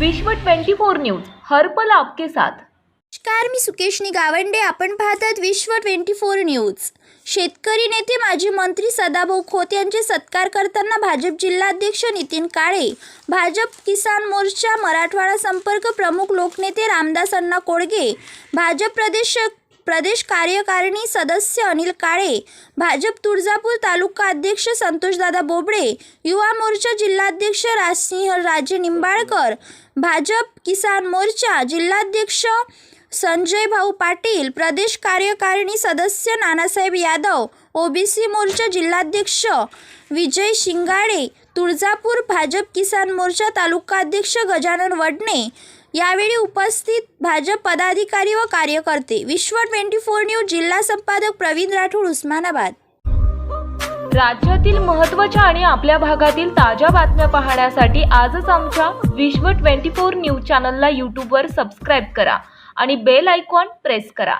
विश्व 24 न्यूज हर्पल आपके साथ. नमस्कार मी सुकेशनी गावंडे आपण पाहतात विश्व ट्वेंटी फोर न्यूज. शेतकरी नेते माजी मंत्री सदाभाऊ खोत यांचे सत्कार करताना भाजप जिल्हाध्यक्ष नितीन काळे भाजप किसान मोर्चा मराठवाडा संपर्क प्रमुख लोकनेते रामदास अण्णा कोडगे भाजप प्रदेश प्रदेश कार्यकारिणी सदस्य अनिल काळे भाजप तुळजापूर तालुका अध्यक्ष संतोषदादा बोबडे युवा मोर्चा जिल्हाध्यक्ष राजसिंह राजे निंबाळकर भाजप किसान मोर्चा जिल्हाध्यक्ष संजय भाऊ पाटील प्रदेश कार्यकारिणी सदस्य नानासाहेब यादव ओबीसी मोर्चा जिल्हाध्यक्ष विजय शिंगाडे तुळजापूर भाजप किसान मोर्चा तालुका अध्यक्ष गजानन वडणे यावेळी उपस्थित भाजप पदाधिकारी व कार्यकर्ते. विश्व ट्वेंटी फोर न्यूज जिल्हा संपादक प्रवीण राठोड उस्मानाबाद. राज्यातील महत्त्वाच्या आणि आपल्या भागातील ताज्या बातम्या पाहण्यासाठी आजच आमच्या विश्व 24 न्यूज चॅनलला यूट्यूबवर सबस्क्राईब करा आणि बेल आयकॉन प्रेस करा.